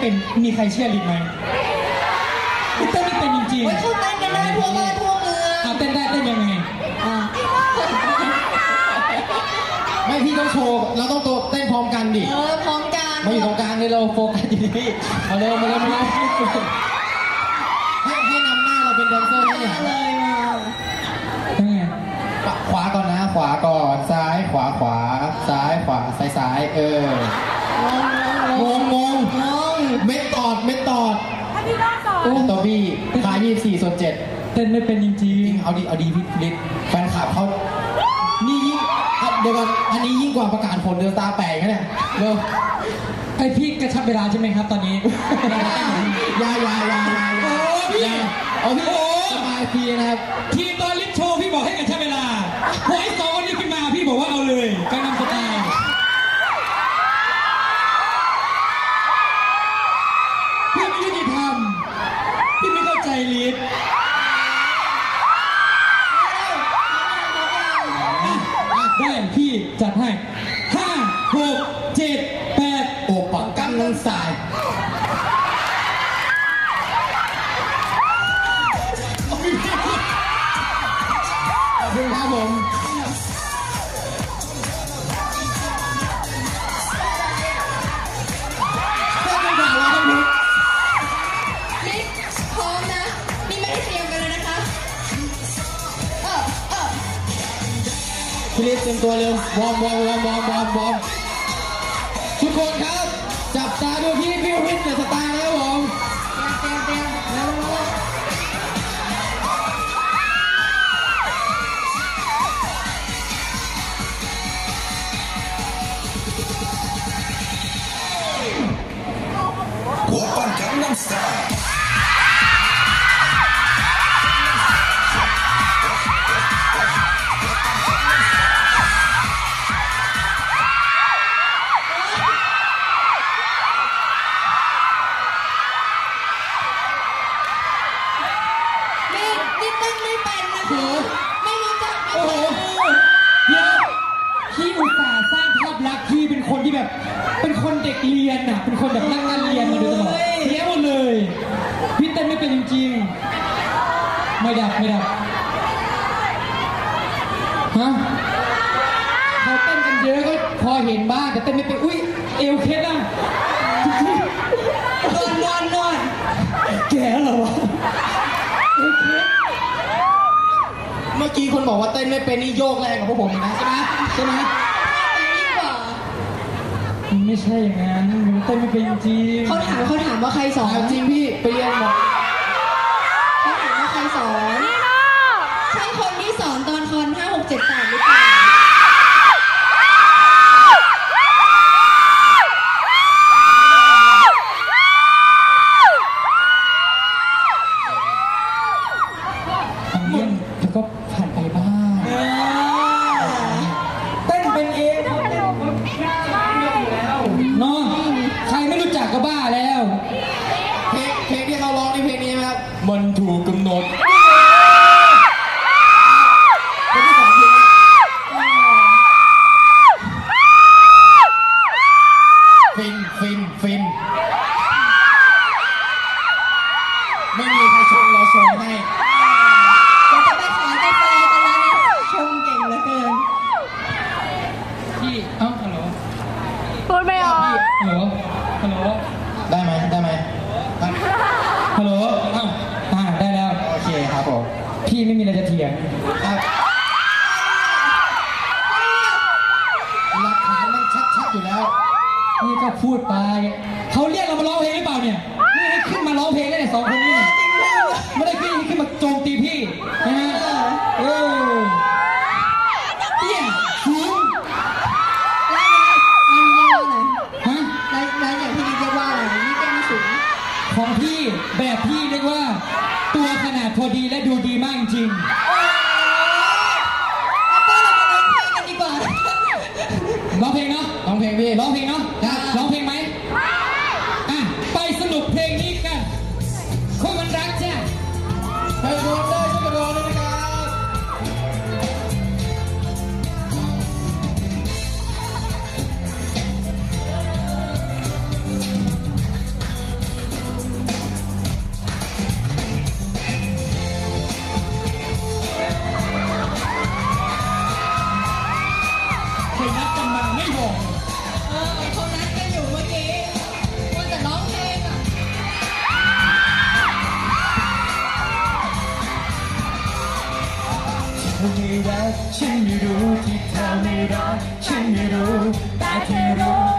เป็นมีใครเชื่อลิศไหมพี่เต้นไม่เป็นจริงเฮ้ยเขาเต้นกันได้ทั่วบ้านทั่วเมืองๆเอาเต้นได้เต้นยังไงอะไม่พี่ต้องโชว์เราต้องโตเต้นพร้อมกันดิเออพร้อมกันมาอยู่ตรงกลางเลยเราโฟกัสอยู่ที่มาเร็วมาเร็วมาเร็วให้ให้นำหน้าเราเป็นแดนเซอร์ให้มาเลยมายังไงขวาก่อนนะ ขวาก่อนซ้ายขวาขวาซ้ายขวาซ้ายซ้ายเออ โอ้ตัวบี้ขายยี่สี่ส่วนเจ็ดเต้นไม่เป็นจริงจริงเอาดีเอาดีพี่ลิศแฟนคลับเขานี่ยิ่งอะเดี๋ยวก่อนอันนี้ยิ่งกว่าประกาศผลเดลต้าแปลกนะเนี่ยเร็วๆไอพี่กระชับเวลาใช่ไหมครับตอนนี้อยาอยาอยาอยาโอ้พี่เอาพี่โอ้สบายพีนะครับ ทีตอนลิฟต์โชว์พี่บอกให้กระชับเวลาพอไอ้สอง จัดให้ห้าหกเจ็ดแปดโอปักกังนังสาย พี่ลิศเตรียมตัวเร็ววอร์มวอร์มวอร์มวอร์มวอร์มวอมทุกคนครับ ต้นไม่เป็นนะคะไม่รู้จักไม่โอ้โหรู้เดี๋ยวพี่อุตส่าห์สร้างภาพลักษณ์พี่เป็นคนที่แบบ เป็นคนเด็กเรียนน่ะ เป็นคนแบบรักการเรียนมาโดยตลอดเสียหมดเลย พี่เต้นไม่เป็นจริงๆ ไม่ดับไม่ดับ ฮะเขาเต้นกันเยอะก็พอเห็นบ้างแต่เต้นไม่เป็น อุ้ยเอวเคสอะจริงนอนนอนนอนแก่เหรอวะ เมื่อกี้คนบอกว่าเต้นไม่เป็นนี่โยกแรงกับพวกผมอีกนะใช่ไหมใช่ไหมยิ่งกว่ามันไม่ใช่อย่างนั้นมันเต้นไม่เป็นจริง เขาถามเขาถามว่าใครสอน เอาจริงพี่ไปเรียนหมอ มครับมันถูกกำหนดเพลงที่สองเพลงนี้ฟินฟินฟินไม่มีใครชมเราชมให้เดี๋ยวจะไปขายกาแฟกันแล้วนะชมเก่งเหลือเกินพี่เอ้าฮัลโหลพูดไม่ออกฮัลโหลฮัลโหล ได้ไหมได้ไหมได้ ฮัลโหลเอ้าอ่าได้แล้ว โอเคครับผม พี่ไม่มีอะไรจะเถียง ครับหลักฐานมันชัดๆอยู่แล้ว นี่ก็พูดไปเขาเรียก ดีและดูดีมากจริง 흥미라 취미로 기타미라 취미로 따개로